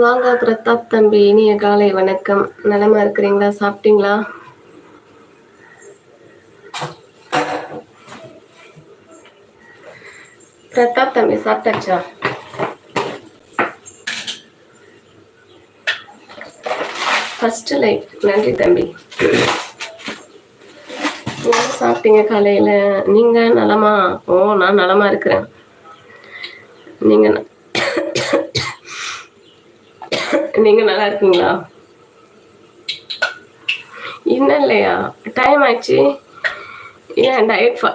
வாங்க பிரதாப் தம்பி இனிய காலை வணக்கம். நலமா இருக்கிறீங்களா? சாப்பிட்டீங்களா? பிரதாப் தம்பி சாப்பிட்டாச்சா? ஃபர்ஸ்ட் லைக் நன்றி தம்பி. என்ன சாப்பிட்டீங்க காலையில். நீங்கள் நலமா? ஓ நான் நலமா இருக்கிறேன். நீங்கள் ந- நீங்கள் நல்லா இருக்கீங்களா? இன்னும் இல்லையா? டைம் ஆயிடுச்சு ஏன் டயட் ஃபா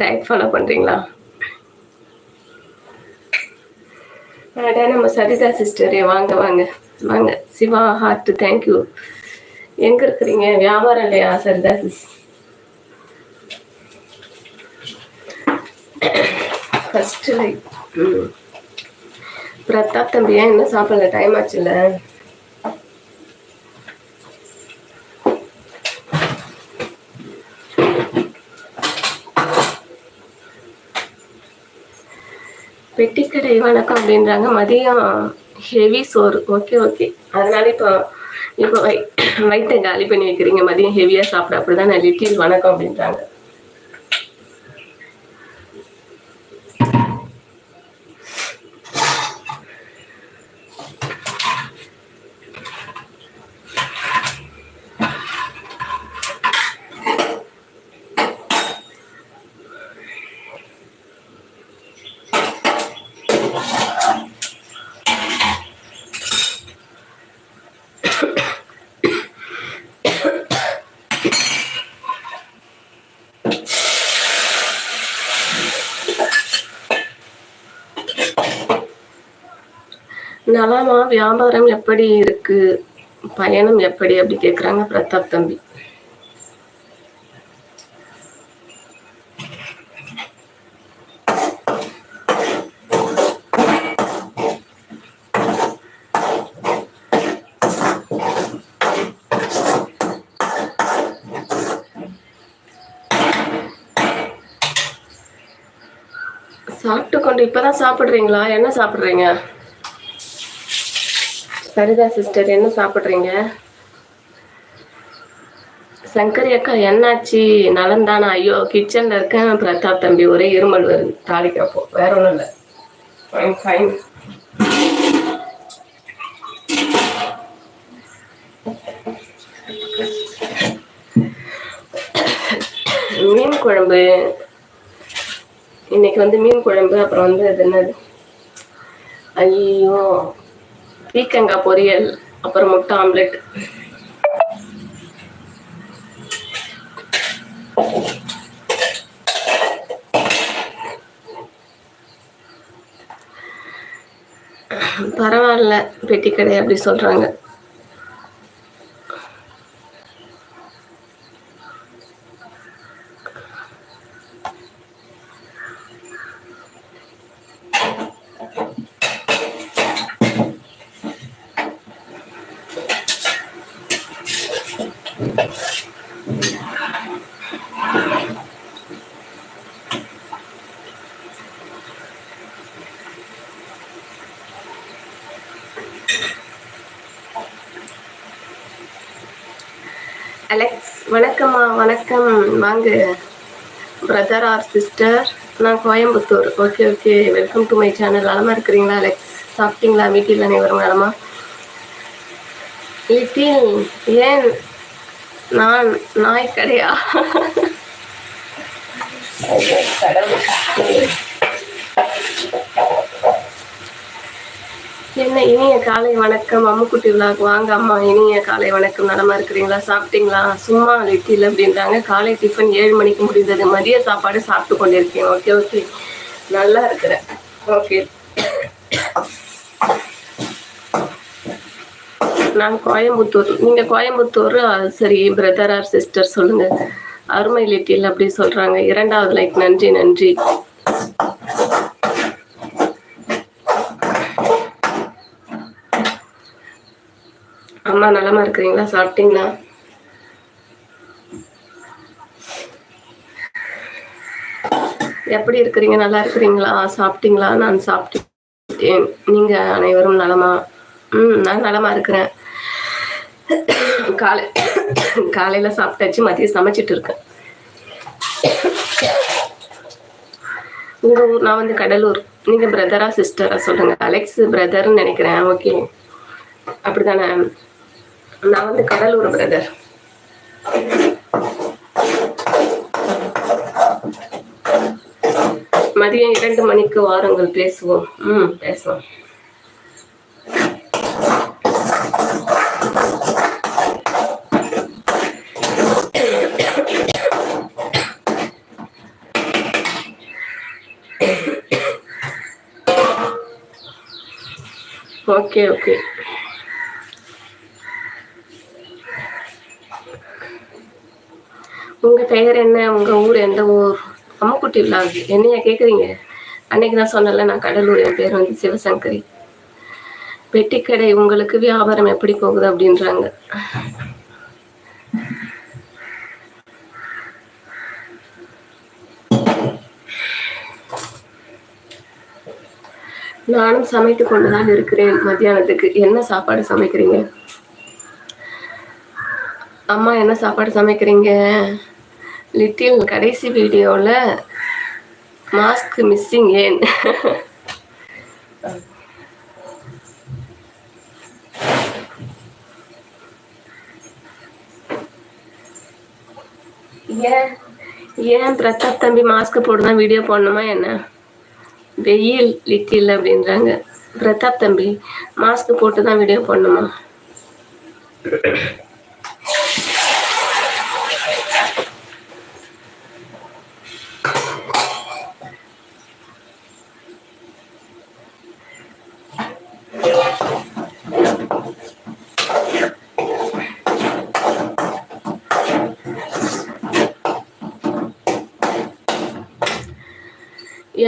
டயட் ஃபாலோ பண்ணுறீங்களா நம்ம சரிதா சிஸ்டரே வாங்க வாங்க. வாங்க. சிவா ஹார்ட் தேங்க்யூ எங்கே இருக்கிறீங்க? வியாபாரம் இல்லையா சரிதா சிஸ் ஃபர்ஸ்ட் லைக் ம். பிரதாப் தம்பி ஏன் இன்னும் சாப்பிடல? டைம் ஆச்சுல்ல. பெட்டிக்கடை வணக்கம் அப்படின்றாங்க. மதியம் ஹெவி சோறு. ஓகே ஓகே அதனால இப்போ இப்போ வை வயிற்றை காலி பண்ணி வைக்கிறீங்க. மதியம் ஹெவியாக சாப்பிட. அப்படிதான் நான் லிட்டில் வணக்கம் அப்படின்றாங்க. நலமா வியாபாரம் எப்படி இருக்கு? பயணம் எப்படி? அப்படி கேக்குறாங்க பிரதாப் தம்பி. சாப்பிட்டு கொண்டு இப்பதான் சாப்பிடுறீங்களா? என்ன சாப்பிடுறீங்க? சரிதா சிஸ்டர் என்ன சாப்பிட்றீங்க? சங்கரி அக்கா என்னாச்சு? நலந்தானா ஐயோ கிச்சனில் இருக்கேன். பிரதாப் தம்பி ஒரே இருமல் வருது. தாளிக்கிறப்போ வேற ஒன்றும் இல்லை. ஃபைன் ஃபைன் மீன் குழம்பு. இன்னைக்கு வந்து மீன் குழம்பு அப்புறம் வந்து அது என்னது? ஐயோ. பீக்கங்காய் பொரியல் அப்புறம் முட்டை ஆம்லெட். பரவாயில்ல பெட்டி கடை அப்படி சொல்றாங்க அலெக்ஸ் வணக்கம்மா வணக்கம் வாங்க. பிரதர் ஆர் சிஸ்டர் நான் Coimbatore. Okay okay welcome to my channel நலமா இருக்கிறீங்களா அலெக்ஸ் சாப்பிட்டீங்களா வீட்டில் அனைவரும் நலமா? லிட்டில் ஏன் நான் நாய் கடையா ஐயோ, என்ன இனிய காலை வணக்கம். அம்முக்குட்டி விழாக்கு வாங்க அம்மா இனிய காலை வணக்கம். நலமா இருக்கிறீங்களா? சாப்பிட்டீங்களா? சும்மா லிட்டில் அப்படின்றாங்க. காலை டிஃபன் ஏழு மணிக்கு முடிந்தது. மதிய சாப்பாடு சாப்பிட்டு கொண்டிருக்கேன். ஓகே ஓகே நல்லா இருக்கிறேன். ஓகே நான் கோயம்புத்தூர். நீங்கள் கோயம்புத்தூர் சரி பிரதர் ஆர் சிஸ்டர் சொல்லுங்கள் அருமை லிட்டில் அப்படி சொல்கிறாங்க இரண்டாவது லைக் நன்றி நன்றி. அம்மா நலமா இருக்கிறீங்களா? சாப்பிட்டீங்களா? எப்படி இருக்கிறீங்க? நல்லா இருக்கிறீங்களா? சாப்பிட்டீங்களா? நான் சாப்பிட்டேன். நீங்க அனைவரும் நலமா? ம் நான் நலமா இருக்கிறேன். காலை காலையில் சாப்பிட்டாச்சு மதியம் சமைச்சிட்டு இருக்கேன். உங்கள் ஊர் நான் வந்து கடலூர். நீங்கள் பிரதரா சிஸ்டரா சொல்லுங்கள் அலெக்ஸ் பிரதர்னு நினைக்கிறேன். ஓகே. அப்படிதானே? நான் வந்து கடலூர் பிரதர் மதியம் இரண்டு மணிக்கு வாருங்கள் பேசுவோம். ம் பேசுவோம் ஓகே ஓகே பெயர் என்ன? உங்க ஊர் எந்த ஊர்? அம்முக்குட்டி விலாக் என்னையா கேக்குறீங்க? அன்னைக்கு நான் சொன்னல நான் கடலூர் என் பேர் வந்து சிவசங்கரி. பெட்டிக்கடை உங்களுக்கு வியாபாரம் எப்படி போகுது அப்படின்றாங்க. நானும் சமைத்து கொண்டுதான் இருக்கிறேன் மத்தியானத்துக்கு. என்ன சாப்பாடு சமைக்கிறீங்க? அம்மா என்ன சாப்பாடு சமைக்கிறீங்க? லிட்டில் கடைசி வீடியோவில் மாஸ்க் மிஸ்ஸிங் ஏன்? ஏன் ஏன் பிரதாப் தம்பி மாஸ்க் போட்டு தான் வீடியோ போடணுமா என்ன? வெயில் லிட்டில் அப்படின்றாங்க. பிரதாப் தம்பி மாஸ்க் போட்டு தான் வீடியோ போடணுமா?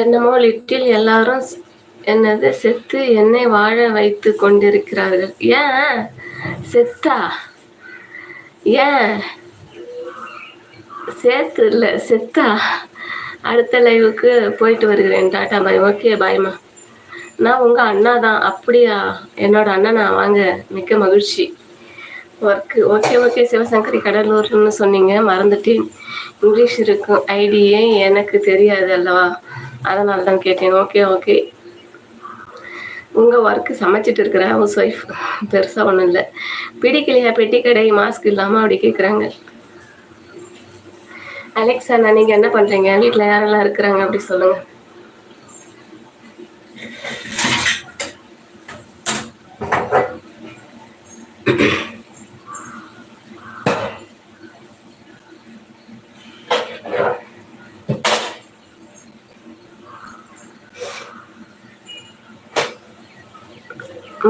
என்னமோ லிட்டில் எல்லாரும் என்னது செத்து என்னை வாழ வைத்து கொண்டிருக்கிறார்கள். ஏன் செத்தா? ஏன் சேர்த்து இல்லை செத்தா? அடுத்த லைவுக்கு போயிட்டு வருகிறேன் டாட்டா. பாய் ஓகே பாய்மா நான் உங்கள் அண்ணா தான். அப்படியா? என்னோட அண்ணனா? வாங்க மிக்க மகிழ்ச்சி. ஒர்க்கு ஓகே ஓகே சிவசங்கரி கடலூர்னு சொன்னீங்க மறந்துட்டேன். இங்கிலீஷ் இருக்கும். ஐடியே எனக்கு தெரியாது அல்லவா? அதனால தான் கேட்டேன் ஓகே ஓகே. உங்கள் ஒர்க்கு சமைச்சிட்டு இருக்கிற ஹவுஸ் ஒய்ஃப் பெருசாக ஒன்றும் இல்லை. பிடிக்கலையா பெட்டி கடை? மாஸ்க் இல்லாமல் அப்படி கேட்குறாங்க அலெக்ஸ் நீங்கள் என்ன பண்ணுறீங்க வீட்டில் யாரெல்லாம் இருக்கிறாங்க? அப்படி சொல்லுங்கள்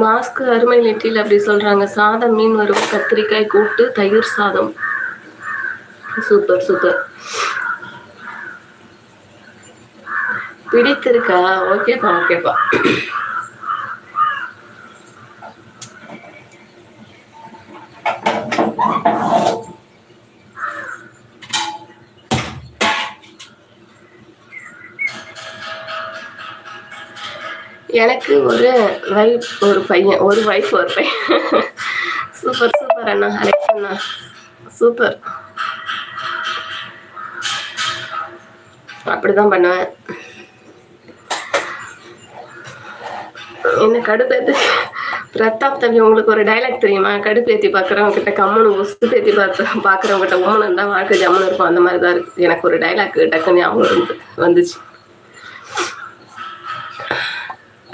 மாஸ்க் அருமை லிட்டில் அப்படி சொல்றாங்க. சாதம் மீன் வரும் கத்திரிக்காய் கூட்டு தயிர் சாதம். Super super. பிடித்திருக்கா? ஓகேப்பா ஓகேப்பா. எனக்கு ஒரு வைஃப் ஒரு பையன் ஒரு வைஃப் ஒரு பையன். சூப்பர் சூப்பர் அண்ணா அலெக்ஸ் அண்ணா. சூப்பர் அப்படிதான் பண்ணுவேன். என்ன கடுப்பேத்து பிரதாப் தம்பி உங்களுக்கு ஒரு டைலாக் தெரியுமா? கடுப்பேத்தி பார்க்குறவங்க கிட்ட கம்மனு உசு பேத்தி பார்த்து பார்க்குறவங்க கிட்ட உம்மன் தான் வாழ்க்கை ஜம்முன்னு இருக்கும். அந்த மாதிரி தான் இருக்கு. எனக்கு ஒரு டைலாக் டக்குன்னு ஞாபகம் வந்து வந்துச்சு.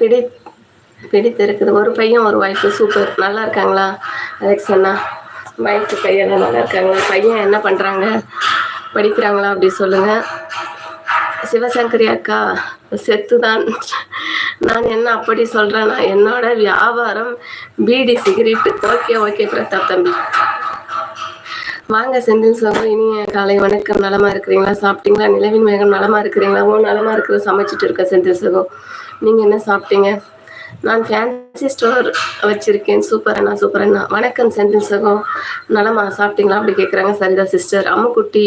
பிடி பிடித்திருக்குது. ஒரு பையன் ஒரு ஒய்ஃபு சூப்பர் நல்லா இருக்காங்களா? அலெக்ஸ் அண்ணா ஒய்ஃபு பையன்லாம் நல்லா இருக்காங்களா? பையன் என்ன பண்ணுறாங்க படிக்கிறாங்களா? அப்படி சொல்லுங்கள் சிவசங்கரி அக்கா செத்து தான் நான் என்ன அப்படி சொல்கிறேன்னா என்னோட வியாபாரம் beedi cigarette okay okay Pratap தம்பி. வாங்க செந்தில் சோகம் இனிய காலை வணக்கம். நலமா இருக்கிறீங்களா? சாப்பிட்டீங்களா? நிலவின் மேகம் நலமா இருக்கிறீங்களா? ஓ நலமா இருக்கிற சமைச்சிட்டு இருக்க செந்தில் சோகம் நீங்க என்ன சாப்பிட்டீங்க? நான் ஃபேன்சி ஸ்டோர் வச்சிருக்கேன். சூப்பர் அண்ணா சூப்பர் அண்ணா. வணக்கம் செந்தில் சகோ நலமா சாப்பிட்டீங்களா? அப்படி கேட்குறாங்க சரிதா சிஸ்டர் அம்முக்குட்டி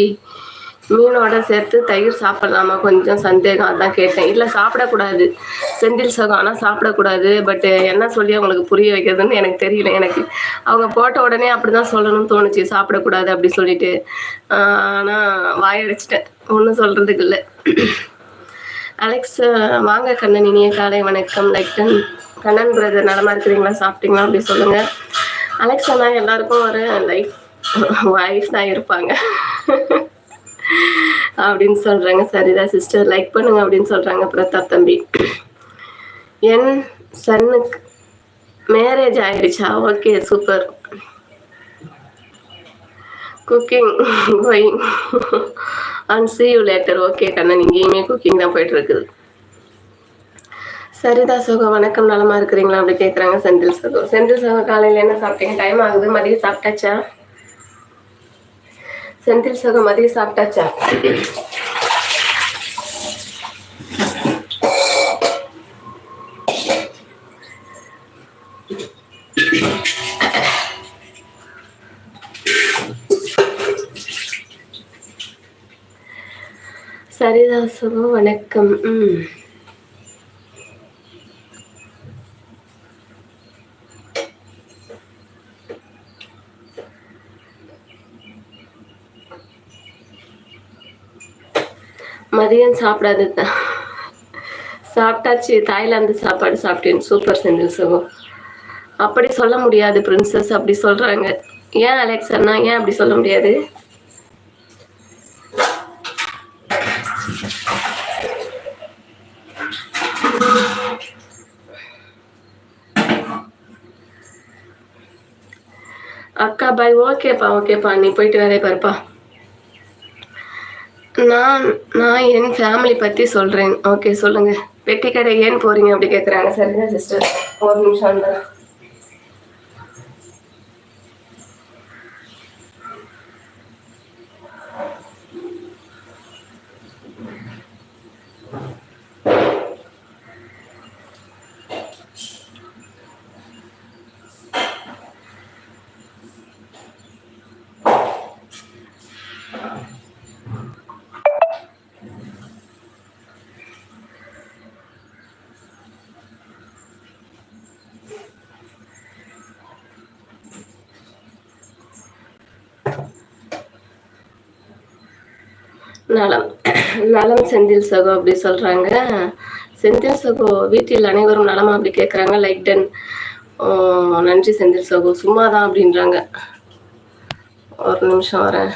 மீனோட சேர்த்து தயிர் சாப்பிட்லாமா? கொஞ்சம் சந்தேகம் அதான் கேட்டேன். இல்லை சாப்பிடக்கூடாது. செந்தில் சகம் ஆனால் சாப்பிடக்கூடாது. பட்டு என்ன சொல்லி அவங்களுக்கு புரிய வைக்கிறதுன்னு எனக்கு தெரியல எனக்கு. அவங்க போட்ட உடனே அப்படி தான் சொல்லணும்னு தோணுச்சு. சாப்பிடக்கூடாது அப்படி சொல்லிட்டு. ஆனால் வாயடிச்சிட்டேன். ஒன்றும் சொல்கிறதுக்கு இல்லை. அலெக்ஸ் வாங்க கண்ணன் இனிய காலை வணக்கம். லைக்டன் கண்ணன் பிரதர் நலமா இருக்கிறீங்களா? சாப்பிட்டீங்களா? அப்படி சொல்லுங்கள் அலெக்ஸ் அண்ணா எல்லாருக்கும் ஒரு லைஃப் ஒய்ஃப் தான் இருப்பாங்க. அப்படின்னு சொல்கிறாங்க சரிதான் சிஸ்டர் லைக் பண்ணுங்க அப்படின்னு சொல்கிறாங்க பிரதாப் தம்பி. என் சன்னுக்கு மேரேஜ் ஆயிடுச்சா? Okay super cooking going and see you later okay Kannan இங்கேயுமே குக்கிங் தான் போயிட்டு இருக்குது சரிதா சோகம் வணக்கம். நலமா இருக்கிறீங்களா? அப்படி கேட்குறாங்க செந்தில் சோகம் செந்தில் சோகம் காலையில் என்ன சாப்பிட்டீங்க? டைம் ஆகுது. மதியம் சாப்பிட்டாச்சா? செந்தில் சோகம் மதியம் சாப்பிட்டாச்சா? சரிதா சுகம் வணக்கம். ம். மதியம் சாப்பிடாது. சாப்பிட்டாச்சு தாய்லாந்து சாப்பாடு சாப்பிட்டேன். சூப்பர் செந்தில் சுகம் அப்படி சொல்ல முடியாது பிரின்சஸ் அப்படி சொல்கிறாங்க ஏன் அலெக்ஸ் அண்ணா? ஏன் அப்படி சொல்ல முடியாது அக்கா பாய் ஓகேப்பா ஓகேப்பா நீ போயிட்டு வேலையை பாருப்பா. நான் நான் என் ஃபேமிலி பற்றி சொல்கிறேன் ஓகே சொல்லுங்கள் பெட்டி கடை ஏன் போகிறீங்க அப்படி கேட்குறாங்க சரிங்க சிஸ்டர் ஒரு நிமிஷம் தான் நலம். நலம் செந்தில் சகோ அப்படி சொல்கிறாங்க செந்தில் சகோ வீட்டில் அனைவரும் நலமா அப்படி கேட்குறாங்க லைக் டன் நன்றி செந்தில் சகோ. சும்மா தான் அப்படின்றாங்க. ஒரு நிமிஷம் வரேன்.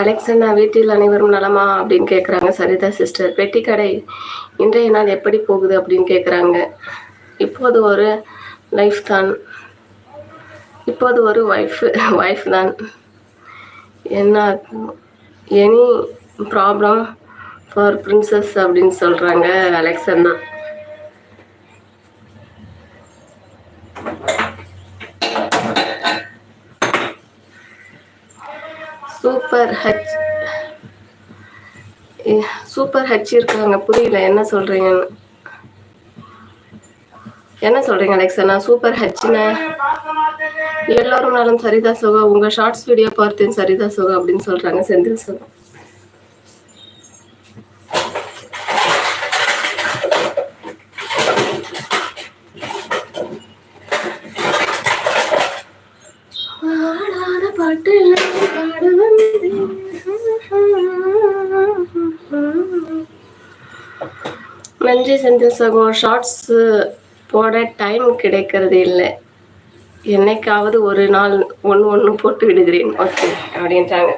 கலெக்ஷன் வீட்டில் அனைவரும் நலமா அப்படின்னு கேட்குறாங்க சரிதா சிஸ்டர் பெட்டி கடை இன்றைய நாள் எப்படி போகுது அப்படின்னு கேட்குறாங்க இப்போது ஒரு லைஃப் தான். இப்போது ஒரு ஒய்ஃப் ஒய்ஃப் தான். என்ன எனி ப்ராப்ளம் ஃபார் பிரின்சஸ் அப்படின்னு சொல்கிறாங்க அலெக்சண்ணா சூப்பர் ஹச் சூப்பர் ஹச் இருக்காங்க. புரியல. என்ன சொல்றீங்கன்னு. என்ன சொல்றீங்க நான் சூப்பர் ஹச்னா எல்லோரும் நாளும் சரிதா சுகம் உங்க ஷார்ட்ஸ் வீடியோ பார்த்தேன் சரிதா சுகம் அப்படின்னு சொல்றாங்க செந்தில் சுகம் விஜய் செந்தில் சகோ ஷார்ட்ஸ் போட டைம் கிடைக்கிறது இல்லை. என்னைக்காவது ஒரு நாள் ஒன்று ஒன்று போட்டு விடுகிறேன். ஓகே அப்படின்ட்டாங்க.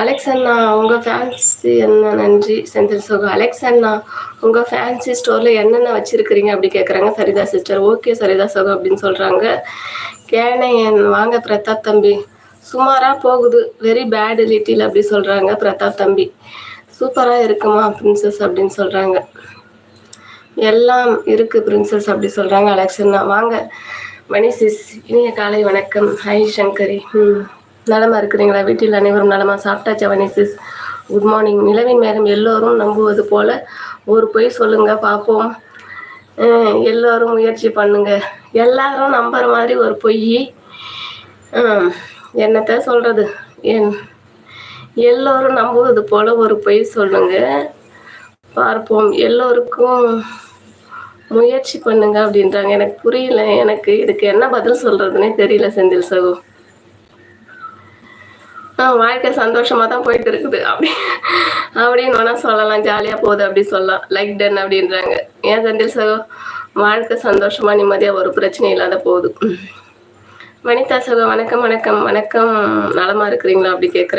அலெக்ஸ் அண்ணா உங்கள் ஃபேன்சி என்ன நன்றி செந்தில் சோகா. அலெக்ஸ் அண்ணா உங்கள் ஃபேன்சி ஸ்டோரில் என்னென்ன வச்சுருக்கிறீங்க அப்படி கேட்குறாங்க சரிதா சிஸ்டர் ஓகே சரிதா சோகா அப்படின்னு சொல்கிறாங்க கேனையன் வாங்க பிரதாப் தம்பி. சுமாராக போகுது. வெரி பேட் லிட்டில் அப்படி சொல்கிறாங்க பிரதாப் தம்பி. சூப்பராக இருக்குமா பிரின்சஸ் அப்படின்னு சொல்கிறாங்க எல்லாம் இருக்குது பிரின்சஸ் அப்படி சொல்கிறாங்க அண்ணா. வாங்க. மணிசிஸ் இனிய காலை வணக்கம். ஹாய் சங்கரி. ம். நலமாக இருக்கிறீங்களா? வீட்டில் அனைவரும் நலமா? சாப்பிட்டாச்சா வனிசிஸ்? குட் மார்னிங் நிலவின் நேரம் எல்லோரும் நம்புவது போல் ஒரு பொய் சொல்லுங்கள் பார்ப்போம். எல்லோரும் முயற்சி பண்ணுங்க. எல்லாரும் நம்புற மாதிரி ஒரு பொய் என்னத்த சொல்கிறது என் எல்லோரும் நம்புவது போல் ஒரு பொய் சொல்லுங்க பார்ப்போம். எல்லோருக்கும் முயற்சி பண்ணுங்க அப்படின்றாங்க. எனக்கு புரியல எனக்கு இதுக்கு என்ன பதில் சொல்கிறதுனே தெரியல செந்தில் சகோ. வாழ்க்கை சந்தோஷமா தான் போயிட்டு இருக்குது அப்படி அப்படின்னு வேணா சொல்லலாம். ஜாலியா போகுது அப்படி சொல்லலாம். லைக் டன் அப்படின்றாங்க. ஏன் செந்தில் சகோ வாழ்க்கை சந்தோஷமா நிம்மதியா ஒரு பிரச்சனை இல்லாத போகுது. வனிதா சகோ வணக்கம் வணக்கம் வணக்கம். நலமா இருக்கிறீங்களா அப்படி கேட்குறேன்